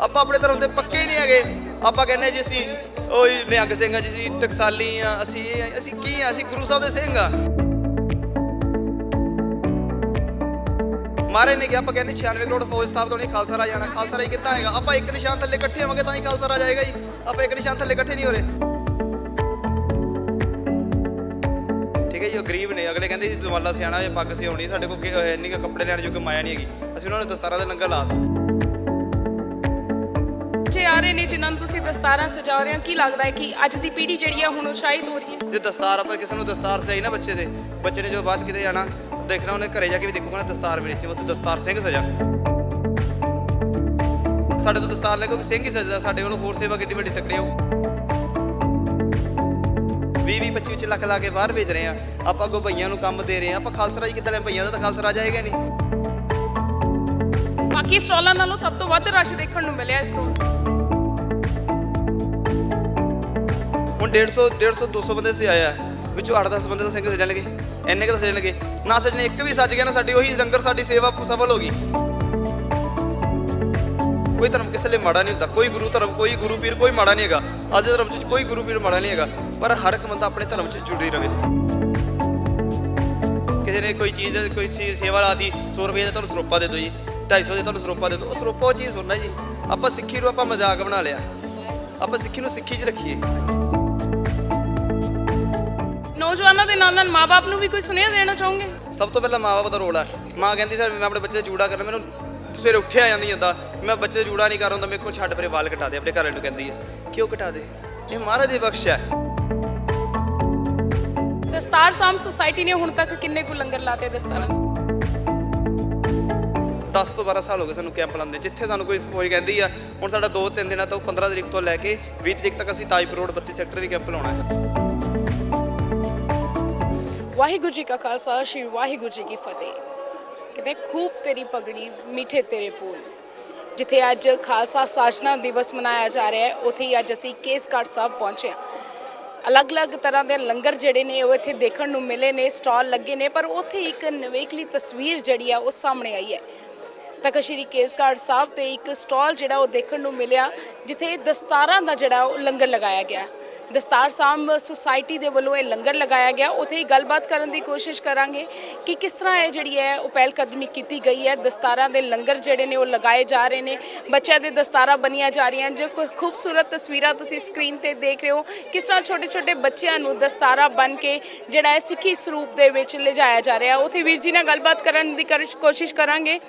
ਆਪਾਂ ਆਪਣੇ ਧਰਮ ਦੇ ਪੱਕੇ ਹੀ ਨਹੀਂ ਹੈਗੇ। ਆਪਾਂ ਕਹਿੰਦੇ ਜੀ ਅਸੀਂ, ਓਏ ਨਿਹੰਗ ਸਿੰਘ ਆ ਜੀ, ਅਸੀਂ ਟਕਸਾਲੀ ਆ, ਅਸੀਂ ਇਹ ਆ, ਅਸੀਂ ਕੀ ਆ, ਅਸੀਂ ਗੁਰੂ ਸਾਹਿਬ ਦੇ ਸਿੰਘ ਆ। ਮਾਰੇ ਨੇ ਕਿ ਆਪਾਂ ਕਹਿੰਦੇ 96 ਕਰੋੜ ਫੌਜ ਸਥਾਪਿਤ ਹੋਣੀ, ਖਾਲਸਾ ਰਾਜ ਜਾਣਾ ਖਾਲਸਾ ਰਾਜ ਕਿੱਦਾਂ ਆਏਗਾ ਆਪਾਂ ਇੱਕ ਨਿਸ਼ਾਨ ਥੱਲੇ ਇਕੱਠੇ ਹੋਵਾਂਗੇ ਤਾਂ ਹੀ ਖਾਲਸਾ ਰਾਜ ਆਏਗਾ ਜੀ। ਆਪਾਂ ਇੱਕ ਨਿਸ਼ਾਨ ਥੱਲੇ ਇਕੱਠੇ ਨਹੀਂ ਹੋ ਰਹੇ। ਠੀਕ ਹੈ ਜੀ, ਉਹ ਗਰੀਬ ਨੇ। ਅਗਲੇ ਕਹਿੰਦੇ ਜੀ ਦਵਾਲਾ ਸਿਆਣਾ ਜਾਂ ਪੱਗ ਸਿਆਉਣੀ ਸਾਡੇ ਕੋਲ ਕਿ- ਇੰਨੀ ਕੁ ਕੱਪੜੇ ਲੈਣ ਜੋਗੇ ਮਾਇਆ ਨਹੀਂ ਹੈਗੀ। ਅਸੀਂ ਉਹਨਾਂ ਨੂੰ ਦਸਤਾਰਾਂ ਦੇ ਲੰਗਰ ਲਾ ਦਿੱਤਾ। ਬੱਚੇ ਆ ਰਹੇ ਨੇ ਜਿਨ੍ਹਾਂ ਨੂੰ ਤੁਸੀਂ ਦਸਤਾਰਾਂ ਸਜਾ ਰਹੇ ਹੋ ਕੀ ਲੱਗਦਾ ਹੈ ਕਿ ਅੱਜ ਦੀ ਪੀੜ੍ਹੀ ਜਿਹੜੀ ਆ ਹੁਣ ਉਤਸ਼ਾਹਿਤ ਹੋ ਰਹੀ ਹੈ? ਜੇ ਦਸਤਾਰ ਆਪਾਂ ਕਿਸੇ ਨੂੰ ਦਸਤਾਰ ਸਜਾਈ ਨਾ ਬੱਚੇ ਦੇ ਬੱਚੇ ਨੇ ਜੋ ਬਾਅਦ 'ਚ ਕਿਤੇ ਜਾਣਾ ਦੇਖਣਾ ਉਹਨੇ ਘਰੇ ਜਾ ਕੇ ਵੀ ਦੇਖੂਗਾ ਨਾ ਦਸਤਾਰ ਮਿਲੀ ਸੀ ਉੱਥੇ ਦਸਤਾਰ ਸਿੰਘ ਸਜਾ। ਸਾਡੇ ਤੋਂ ਦਸਤਾਰ ਲੈ ਕੇ ਕੋਈ ਸਿੰਘ ਹੀ ਸਜਦਾ ਸਾਡੇ ਕੋਲ ਹੋਰ ਸੇਵਾ ਕਿੱਡੀ ਵੱਡੀ ਤਕੜੀ ਹੋ 20 20 25 25 ਲੱਖ ਲਾ ਕੇ ਬਾਹਰ ਵੇਚ ਰਹੇ ਆ। ਆਪਾਂ ਕੋ ਭਈਆਂ ਨੂੰ ਕੰਮ ਦੇ ਰਹੇ ਆ। ਆਪਾਂ ਖਾਲਸਾ ਰਾਜ ਕਿੱਦਾਂ ਲੈ ਭਈਆਂ ਦਾ ਤਾਂ ਖਾਲਸਾ ਰਾਜ ਆਏਗਾ ਨਹੀਂ। ਬਾਕੀ ਸਟਾਲਾਂ ਨਾਲੋਂ ਸਭ ਤੋਂ ਵੱਧ ਰਸ਼ ਦੇਖਣ ਨੂੰ ਮਿਲਿਆ ਇਸ ਸਟਾਲ ਹੁਣ 150 150 200 ਬੰਦੇ ਸੇ ਆਇਆ ਵਿੱਚੋਂ 8-10 ਬੰਦੇ ਤਾਂ ਸਿੰਘ ਸਜਣਗੇ ਇੰਨੇ ਕੁ ਤਾਂ ਸਜਣਗੇ ਨਾ ਸਜਣੇ ਇੱਕ ਵੀ ਸੱਜ ਗਿਆ ਨਾ, ਸਾਡੀ ਉਹੀ ਲੰਗਰ, ਸਾਡੀ ਸੇਵਾ ਸਫਲ ਹੋ ਗਈ। ਕੋਈ ਧਰਮ ਕਿਸੇ ਲਈ ਮਾੜਾ ਨਹੀਂ ਹੁੰਦਾ। ਕੋਈ ਗੁਰੂ ਧਰਮ, ਕੋਈ ਗੁਰੂ ਪੀਰ, ਕੋਈ ਮਾੜਾ ਨਹੀਂ ਹੈਗਾ। ਅੱਜ ਦੇ ਧਰਮ 'ਚ ਕੋਈ ਗੁਰੂ ਪੀਰ ਮਾੜਾ ਨਹੀਂ ਹੈਗਾ। ਪਰ ਹਰ ਇੱਕ ਬੰਦਾ ਆਪਣੇ ਧਰਮ 'ਚ ਜੁੜੀ ਰਵੇ ਕਿਸੇ ਨੇ ਕੋਈ ਚੀਜ਼, ਕੋਈ ਸੇਵਾ ਲਾਤੀ 100 ਰੁਪਏ ਦਾ ਤੁਹਾਨੂੰ ਸਰੋਪਾ ਦੇ ਦਿਓ ਜੀ। 250 ਦੇ ਤੁਹਾਨੂੰ ਸਰੋਪਾ ਦੇ ਦਿਓ। ਉਹ ਸਰੋਪਾ ਉਹ ਚੀਜ਼ ਸੁਣਨਾ ਜੀ। ਆਪਾਂ ਸਿੱਖੀ ਨੂੰ ਆਪਾਂ ਮਜ਼ਾਕ ਬਣਾ ਲਿਆ। ਆਪਾਂ ਸਿੱਖੀ ਨੂੰ ਸਿੱਖੀ 'ਚ ਰੱਖੀਏ। ਨੌਜਵਾਨਾਂ ਦੇ ਨਾਲ ਨਾਲ ਮਾਪੇ ਨੂੰ ਵੀ ਕੋਈ ਸੁਨੇਹਾ ਦੇਣਾ ਚਾਹੋਗੇ? ਸਭ ਤੋਂ ਪਹਿਲਾਂ ਮਾਂ-ਬਾਪ ਦਾ ਰੋਲ ਹੈ। ਮਾਂ ਕਹਿੰਦੀ ਸਰ ਮੈਂ ਆਪਣੇ ਬੱਚੇ ਦਾ ਜੂੜਾ ਕਰਨਾ ਮੈਨੂੰ ਸਵੇਰੇ ਉੱਠਿਆ ਜਾਂਦੀ ਜਾਂਦਾ ਮੈਂ ਬੱਚੇ ਦਾ ਜੂੜਾ ਨਹੀਂ ਕਰ ਹੁੰਦਾ ਮੇਰੇ ਕੋਲ ਛੱਡ ਪਰੇ ਵਾਲ ਕਟਾ ਦੇ ਆਪਣੇ ਘਰ ਵਾਲੇ ਨੂੰ ਕਹਿੰਦੀ ਹੈ। ਕਿਉਂ ਕਟਾ ਦੇ? ਇਹ ਮਹਾਰਾਜ ਦੀ ਬਖਸ਼ਿਆ ਹੈ। ਦਸਤਾਰ ਸਾਮ ਸੁਸਾਇਟੀ ਨੇ ਹੁਣ ਤੱਕ ਕਿੰਨੇ ਕੁ ਲੰਗਰ ਲਾਤੇ ਦਸਤਾਰਾਂ ਦੇ? 10 ਤੋਂ 12 ਸਾਲ ਹੋ ਗਏ ਸਾਨੂੰ ਕੈਂਪ ਲਾਉਂਦੇ। ਜਿੱਥੇ ਸਾਨੂੰ ਕੋਈ ਫੌਜ ਕਹਿੰਦੀ ਆ ਹੁਣ ਸਾਡਾ 2-3 ਦਿਨਾਂ ਤੋਂ 15 ਤਰੀਕ ਤੋਂ ਲੈ ਕੇ 20 ਤਰੀਕ ਤੱਕ ਅਸੀਂ ਤਾਜਪੁਰ ਰੋਡ 32 ਸੈਕਟਰ ਵੀ ਕੈਂਪ ਲਾਉਣਾ ਹੈ। ਵਾਹਿਗੁਰੂ ਜੀ ਕਾ ਖਾਲਸਾ, ਸ਼੍ਰੀ ਵਾਹਿਗੁਰੂ ਜੀ ਕੀ ਫਤਿਹ। ਕਹਿੰਦੇ, ਖੂਬ ਤੇਰੀ ਪਗੜੀ, ਮਿੱਠੇ ਤੇਰੇ ਪੂਲ। ਜਿੱਥੇ ਅੱਜ ਖਾਲਸਾ ਸਾਜਨਾ ਦਿਵਸ ਮਨਾਇਆ ਜਾ ਰਿਹਾ ਹੈ, ਉੱਥੇ ਹੀ ਅੱਜ ਅਸੀਂ ਕੇਸਗੜ੍ਹ ਸਾਹਿਬ ਪਹੁੰਚੇ ਹਾਂ। ਅਲੱਗ-ਅਲੱਗ ਤਰ੍ਹਾਂ ਦੇ ਲੰਗਰ ਜਿਹੜੇ ਨੇ, ਉਹ ਇੱਥੇ ਦੇਖਣ ਨੂੰ ਮਿਲੇ ਨੇ, ਸਟਾਲ ਲੱਗੇ ਨੇ, ਪਰ ਉੱਥੇ ਇੱਕ ਨਵੇਕਲੀ ਤਸਵੀਰ ਜਿਹੜੀ ਆ, ਉਹ ਸਾਹਮਣੇ ਆਈ ਹੈ। ਤੱਕ ਸ਼੍ਰੀ ਕੇਸਗੜ੍ਹ ਸਾਹਿਬ ਤੇ ਇੱਕ ਸਟਾਲ ਜਿਹੜਾ ਉਹ ਦੇਖਣ ਨੂੰ ਮਿਲਿਆ, ਜਿੱਥੇ ਦਸਤਾਰਾਂ ਦਾ ਜਿਹੜਾ ਉਹ ਲੰਗਰ ਲਗਾਇਆ ਗਿਆ। ਦਸਤਾਰ ਸਾਮ ਸੁਸਾਇਟੀ ਦੇ ਵੱਲੋਂ ਇਹ ਲੰਗਰ ਲਗਾਇਆ ਗਿਆ। ਉੱਥੇ ਹੀ ਗੱਲਬਾਤ ਕਰਨ ਦੀ ਕੋਸ਼ਿਸ਼ ਕਰਾਂਗੇ ਕਿ ਕਿਸ ਤਰ੍ਹਾਂ ਇਹ ਜਿਹੜੀ ਹੈ ਉਹ ਪਹਿਲ ਕਦਮੀ ਕੀਤੀ ਗਈ ਹੈ। ਦਸਤਾਰਾਂ ਦੇ ਲੰਗਰ ਜਿਹੜੇ ਨੇ ਉਹ ਲਗਾਏ ਜਾ ਰਹੇ ਨੇ। ਬੱਚਿਆਂ ਦੇ ਦਸਤਾਰਾਂ ਬਣੀਆਂ ਜਾ ਰਹੀਆਂ ਜੋ ਕੋਈ ਖੂਬਸੂਰਤ ਤਸਵੀਰਾਂ ਤੁਸੀਂ ਸਕਰੀਨ ਤੇ ਦੇਖ ਰਹੇ ਹੋ। ਕਿਸ ਤਰ੍ਹਾਂ ਛੋਟੇ ਛੋਟੇ ਬੱਚਿਆਂ ਨੂੰ ਦਸਤਾਰਾ ਬਣ ਕੇ ਜਿਹੜਾ ਹੈ ਸਿੱਖੀ ਸਰੂਪ ਦੇ ਵਿੱਚ ਲਿਜਾਇਆ ਜਾ ਰਿਹਾ। ਉੱਥੇ ਵੀਰ ਜੀ ਨਾਲ ਗੱਲਬਾਤ ਕਰਨ ਦੀ ਕਰ- ਕੋਸ਼ਿਸ਼ ਕਰਾਂਗੇ।